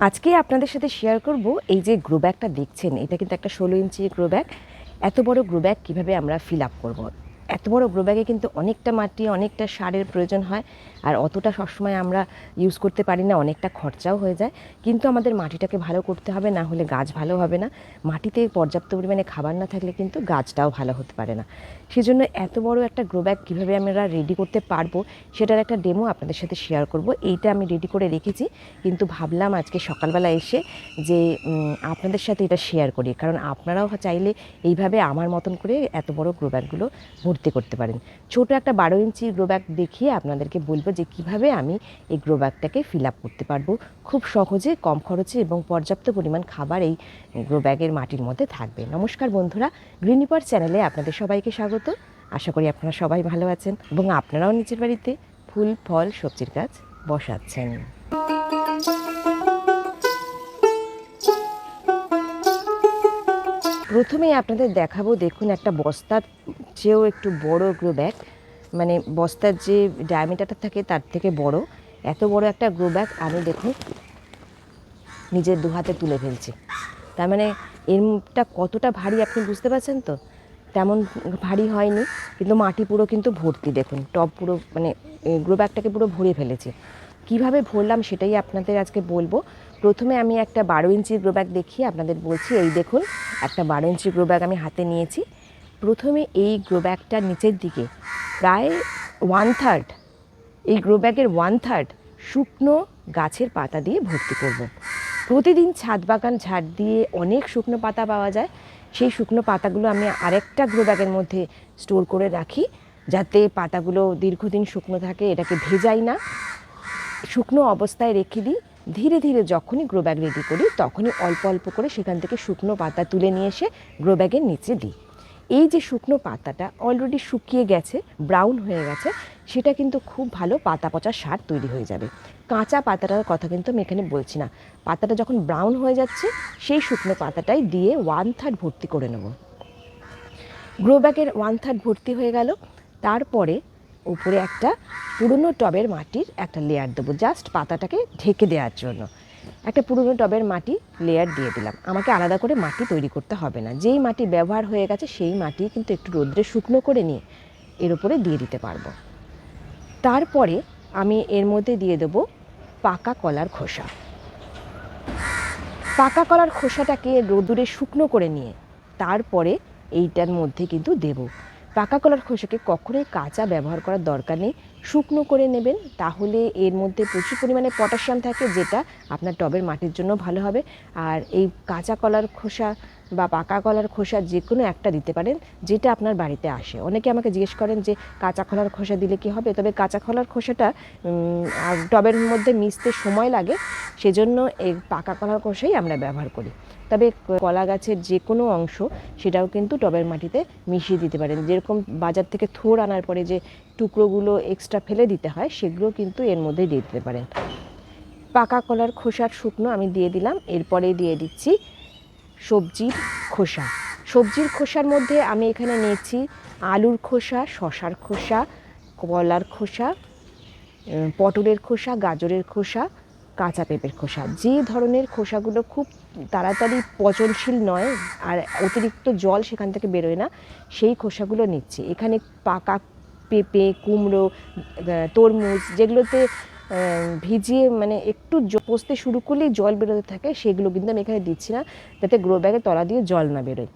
আজকে আপনাদের সাথে শেয়ার করব এই যে গ্রো ব্যাগটা দেখছেন, এটা কিন্তু একটা ষোলো ইঞ্চি গ্রো ব্যাগ এত বড় গ্রো ব্যাগ কীভাবে আমরা ফিল আপ করব? এত বড় গ্রো ব্যাগে কিন্তু অনেকটা মাটি, অনেকটা সারের প্রয়োজন হয় আর অতটা সবসময় আমরা ইউজ করতে পারি না, অনেকটা খরচাও হয়ে যায়। কিন্তু আমাদের মাটিটাকে ভালো করতে হবে, না হলে গাছ ভালো হবে না। মাটিতে পর্যাপ্ত পরিমাণে খাবার না থাকলে কিন্তু গাছটাও ভালো হতে পারে না। সেজন্য এত বড় একটা গ্রো ব্যাগ কীভাবে আমরা রেডি করতে পারব, সেটার একটা ডেমো আপনাদের সাথে শেয়ার করব। এইটা আমি রেডি করে রেখেছি, কিন্তু ভাবলাম আজকে সকালবেলা এসে যে আপনাদের সাথে এটা শেয়ার করি। কারণ আপনারাও চাইলে এইভাবে আমার মতন করে এত বড় গ্রো ব্যাগগুলো ভর্তি করতে পারেন। ছোট একটা বারো ইঞ্চি গ্রো ব্যাগ দেখিয়ে আপনাদেরকে বলব যে কীভাবে আমি এই গ্রো ব্যাগটাকে ফিল আপ করতে পারব। খুব সহজে, কম খরচে এবং পর্যাপ্ত পরিমাণ খাবার এই গ্রো ব্যাগের মাটির মধ্যে থাকবে। নমস্কার বন্ধুরা গ্রিনিপার চ্যানেলে আপনাদের সবাইকে স্বাগত। আশা করি আপনারা সবাই ভালো আছেন এবং আপনারাও নিজের বাড়িতে ফুল, ফল, সবজির গাছ বসাচ্ছেন। প্রথমেই আপনাদের দেখাবো, দেখুন একটা বস্তার চেয়েও একটু বড় গ্রো ব্যাগ। মানে বস্তার যে ডায়ামিটারটা থাকে তার থেকে বড়। এত বড় একটা গ্রো ব্যাগ আমি দেখুন নিজের দু হাতে তুলে ফেলছি। তার মানে এরটা কতটা ভারী আপনি বুঝতে পারছেন তো? তেমন ভারী হয়নি, কিন্তু মাটি পুরো কিন্তু ভর্তি দেখুন। টপ পুরো মানে গ্রো ব্যাগটাকে পুরো ভরে ফেলেছি। কীভাবে ভরলাম সেটাই আপনাদের আজকে বলব। প্রথমে আমি একটা বারো ইঞ্চি গ্রো ব্যাগ দেখিয়ে আপনাদের বলছি, এই দেখুন, একটা বারো ইঞ্চি গ্রো ব্যাগ আমি হাতে নিয়েছি। প্রথমে এই গ্রো ব্যাগটার নিচের দিকে প্রায় ওয়ান থার্ড এই গ্রো ব্যাগের ওয়ান থার্ড শুকনো গাছের পাতা দিয়ে ভর্তি করব। প্রতিদিন ছাদ বাগান ঝাড় দিয়ে অনেক শুকনো পাতা পাওয়া যায়। সেই শুকনো পাতাগুলো আমি আরেকটা গ্রো ব্যাগের মধ্যে স্টোর করে রাখি, যাতে পাতাগুলো দীর্ঘদিন শুকনো থাকে, এটাকে ভেজাই না। শুকনো অবস্থায় রেখে দিই ধীরে ধীরে যখনই গ্রো ব্যাগ রেডি করি, তখনই অল্প অল্প করে সেখান থেকে শুকনো পাতা তুলে নিয়ে এসে গ্রো ব্যাগের নিচে দিই। এই যে শুকনো পাতাটা অলরেডি শুকিয়ে গেছে ব্রাউন হয়ে গেছে, সেটা কিন্তু খুব ভালো পাতা পচা সার তৈরি হয়ে যাবে। কাঁচা পাতাটার কথা কিন্তু আমি এখানে বলছি না। পাতাটা যখন ব্রাউন হয়ে যাচ্ছে, সেই শুকনো পাতাটাই দিয়ে ওয়ান থার্ড ভর্তি করে নেব। গ্রো ব্যাগের ওয়ান থার্ড ভর্তি হয়ে গেল। তারপরে উপরে একটা পুরনো টবের মাটির একটা লেয়ার দেবো। জাস্ট পাতাটাকে ঢেকে দেওয়ার জন্য। একটা পুরনো টবের মাটি লেয়ার দিয়ে দিলাম। আমাকে আলাদা করে মাটি তৈরি করতে হবে না। যেই মাটি ব্যবহার হয়ে গেছে, সেই মাটি কিন্তু একটু রোদ্রে শুকনো করে নিয়ে এর উপরে দিয়ে দিতে পারব। তারপরে আমি এর মধ্যে দিয়ে দেবো পাকা কলার খোসা। পাকা কলার খোসাটাকে রোদুরে শুকনো করে নিয়ে তারপরে এইটার মধ্যে কিন্তু দেব পাকা কলার খোসাকে কখনোই কাঁচা ব্যবহার করার দরকার নেই। শুকনো করে নেবেন, তাহলে এর মধ্যে প্রচুর পরিমাণে পটাশিয়াম থাকে, যেটা আপনার টবের মাটির জন্য ভালো হবে। আর এই কাঁচা কলার খোসা বা পাকা কলার খোসা যে কোনো একটা দিতে পারেন, যেটা আপনার বাড়িতে আসে। অনেকে আমাকে জিজ্ঞেস করেন যে, কাঁচা কলার খোসা দিলে কি হবে? তবে কাঁচা কলার খোসাটা টবের মধ্যে মিশতে সময় লাগে, সেজন্য এই পাকা কলার খোসাই আমরা ব্যবহার করি। তবে কলা গাছের যে কোনো অংশ, সেটাও কিন্তু টবের মাটিতে মিশিয়ে দিতে পারেন। যেরকম বাজার থেকে থোড় আনার পরে যে টুকরোগুলো এক্সট্রা ফেলে দিতে হয়, সেগুলো কিন্তু এর মধ্যে দিয়ে দিতে পারেন। পাকা কলার খোসার শুকনো আমি দিয়ে দিলাম এরপরে দিয়ে দিচ্ছি সবজির খোসা। সবজির খোসার মধ্যে আমি এখানে নিয়েছি আলুর খোসা, শশার খোসা, কলার খোসা পটলের খোসা, গাজরের খোসা, কাঁচা পেঁপের খোসা। যে ধরনের খোসাগুলো খুব তাড়াতাড়ি পচনশীল নয় আর অতিরিক্ত জল সেখান থেকে বেরোয় না, সেই খোসাগুলো নিচ্ছি। এখানে পাকা পেঁপে, কুমড়ো তরমুজ যেগুলোতে ভিজিয়ে মানে একটু পচতে শুরু করলেই জল বেরোতে থাকে, সেগুলো কিন্তু আমি এখানে দিচ্ছি না। যাতে গ্রো ব্যাগের তলা দিয়ে জল না বেরোয়।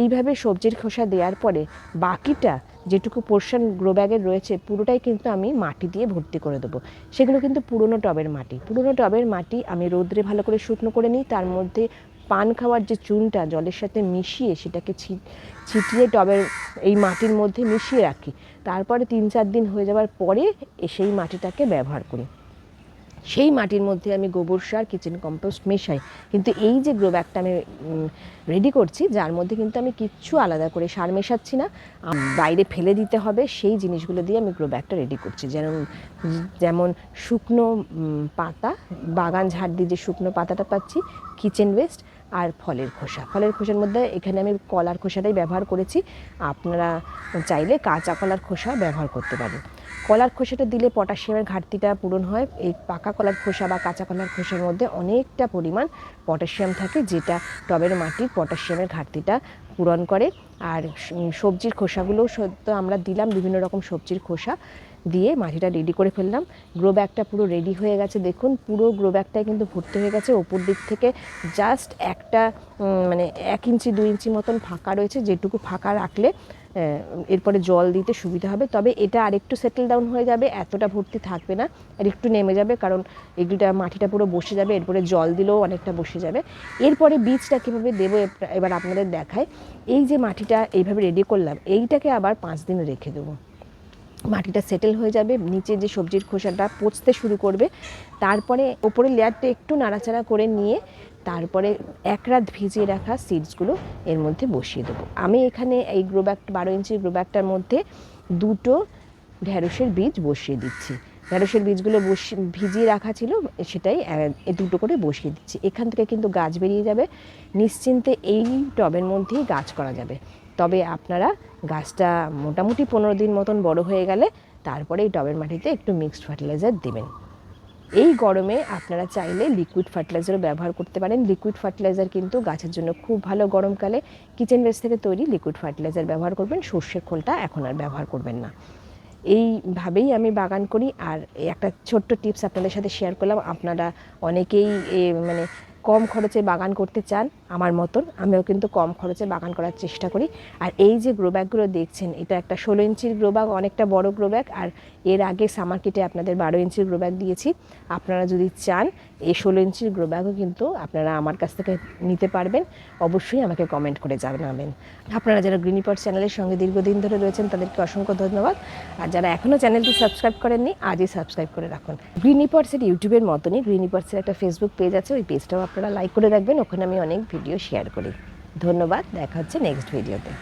এইভাবে সবজির খোসা দেওয়ার পরে বাকিটা যেটুকু পোর্শন গ্রো ব্যাগের রয়েছে, পুরোটাই কিন্তু আমি মাটি দিয়ে ভর্তি করে দেবো। সেগুলো কিন্তু পুরনো টবের মাটি। পুরনো টবের মাটি আমি রোদ্রে ভালো করে শুকনো করে নিই, তার মধ্যে পান খাওয়ার যে চুনটা জলের সাথে মিশিয়ে সেটাকে ছিটিয়ে টবের এই মাটির মধ্যে মিশিয়ে রাখি। তারপরে তিন চার দিন হয়ে যাওয়ার পরে সেই মাটিটাকে ব্যবহার করি। সেই মাটির মধ্যে আমি গোবর সার কিচেন কম্পোস্ট মেশাই। কিন্তু এই যে গ্রো ব্যাগটা আমি রেডি করছি, যার মধ্যে কিন্তু আমি কিচ্ছু আলাদা করে সার মেশাচ্ছি না। বাইরে ফেলে দিতে হবে, সেই জিনিসগুলো দিয়ে আমি গ্রো ব্যাগটা রেডি করছি। যেমন যেমন শুকনো পাতা, বাগান ঝাড় দিয়ে যে শুকনো পাতাটা পাচ্ছি কিচেন ওয়েস্ট আর ফলের খোসা। ফলের খোসার মধ্যে এখানে আমি কলার খোসাটাই ব্যবহার করেছি। আপনারা চাইলে কাঁচা কলার খোসা ব্যবহার করতে পারেন। কলার খোসাটা দিলে পটাশিয়ামের ঘাটতিটা পূরণ হয়। এই পাকা কলার খোসা বা কাঁচা কলার খোসার মধ্যে অনেকটা পরিমাণ পটাশিয়াম থাকে, যেটা টবের মাটির পটাশিয়ামের ঘাটতিটা পূরণ করে। আর সবজির খোসাগুলোও সদ্য আমরা দিলাম বিভিন্ন রকম সবজির খোসা দিয়ে মাটিটা রেডি করে ফেললাম। গ্রো ব্যাগটা পুরো রেডি হয়ে গেছে, দেখুন। পুরো গ্রো ব্যাগটাই কিন্তু ভর্তি হয়ে গেছে। ওপর দিক থেকে জাস্ট একটা মানে এক ইঞ্চি, দুই ইঞ্চি মতন ফাঁকা রয়েছে। যেটুকু ফাঁকা রাখলে এরপরে জল দিতে সুবিধা হবে। তবে এটা আরেকটু সেটেল ডাউন হয়ে যাবে, এতটা ভর্তি থাকবে না, আর একটু নেমে যাবে, কারণ এগুলিটা মাটিটা পুরো বসে যাবে, এরপরে জল দিলেও অনেকটা বসে যাবে। এরপরে বীজটা কীভাবে দেবো এবার আপনাদের দেখায়। এই যে মাটিটা এইভাবে রেডি করলাম, এইটাকে আবার পাঁচ দিন রেখে দেবো। মাটিটা সেটেল হয়ে যাবে, নিচে যে সবজির খোসাটা পচতে শুরু করবে, তারপরে ওপরে লেয়ারটা একটু নাড়াচাড়া করে নিয়ে তারপরে এক রাত ভিজিয়ে রাখা সিডসগুলো এর মধ্যে বসিয়ে দেবো। আমি এখানে এই গ্রো ব্যাগ বারো ইঞ্চি গ্রো ব্যাগটার মধ্যে দুটো ঢ্যাঁড়সের বীজ বসিয়ে দিচ্ছি। ঢ্যাঁড়সের বীজগুলো বসিয়ে ভিজিয়ে রাখা ছিল, সেটাই দুটো করে বসিয়ে দিচ্ছি। এখান থেকে কিন্তু গাছ বেরিয়ে যাবে। নিশ্চিন্তে এই টবের মধ্যেই গাছ করা যাবে। তবে আপনারা গাছটা মোটামুটি পনেরো দিন মতন বড় হয়ে গেলে তারপরে এই টবের মাটিতে একটু মিক্সড ফার্টিলাইজার দেবেন। এই গরমে আপনারা চাইলে লিকুইড ফার্টিলাইজারও ব্যবহার করতে পারেন। লিকুইড ফার্টিলাইজার কিন্তু গাছের জন্য খুব ভালো গরমকালে। কিচেন ওয়েস্ট থেকে তৈরি লিকুইড ফার্টিলাইজার ব্যবহার করবেন। সর্ষের খোলটা এখন আর ব্যবহার করবেন না। এইভাবেই আমি বাগান করি। আর একটা ছোট্ট টিপস আপনাদের সাথে শেয়ার করলাম। আপনারা অনেকেই মানে কম খরচে বাগান করতে চান, আমার মতন, আমিও কিন্তু কম খরচে বাগান করার চেষ্টা করি। আর এই যে গ্রো ব্যাগগুলো দেখছেন, এটা একটা ষোলো ইঞ্চির গ্রো ব্যাগ অনেকটা বড় গ্রো ব্যাগ আর এর আগে সামার কিটে আপনাদের বারো ইঞ্চির গ্রো ব্যাগ দিয়েছি। আপনারা যদি চান, এই ষোলো ইঞ্চির গ্রো ব্যাগও কিন্তু আপনারা আমার কাছ থেকে নিতে পারবেন। অবশ্যই আমাকে কমেন্ট করে জানাবেন। আপনারা যারা গ্রিনিপট চ্যানেলের সঙ্গে দীর্ঘদিন ধরে রয়েছেন, তাদেরকে অসংখ্য ধন্যবাদ। আর যারা এখনও চ্যানেলটি সাবস্ক্রাইব করেননি, আজই সাবস্ক্রাইব করে রাখুন। গ্রিনিপটসের ইউটিউবের মতনই গ্রিনিপটসের একটা ফেসবুক পেজ আছে, ওই পেজটাও আপনারা লাইক করে রাখবেন ওখানে আমি অনেক ভিডিও শেয়ার করি। ধন্যবাদ, দেখা হচ্ছে নেক্সট ভিডিওতে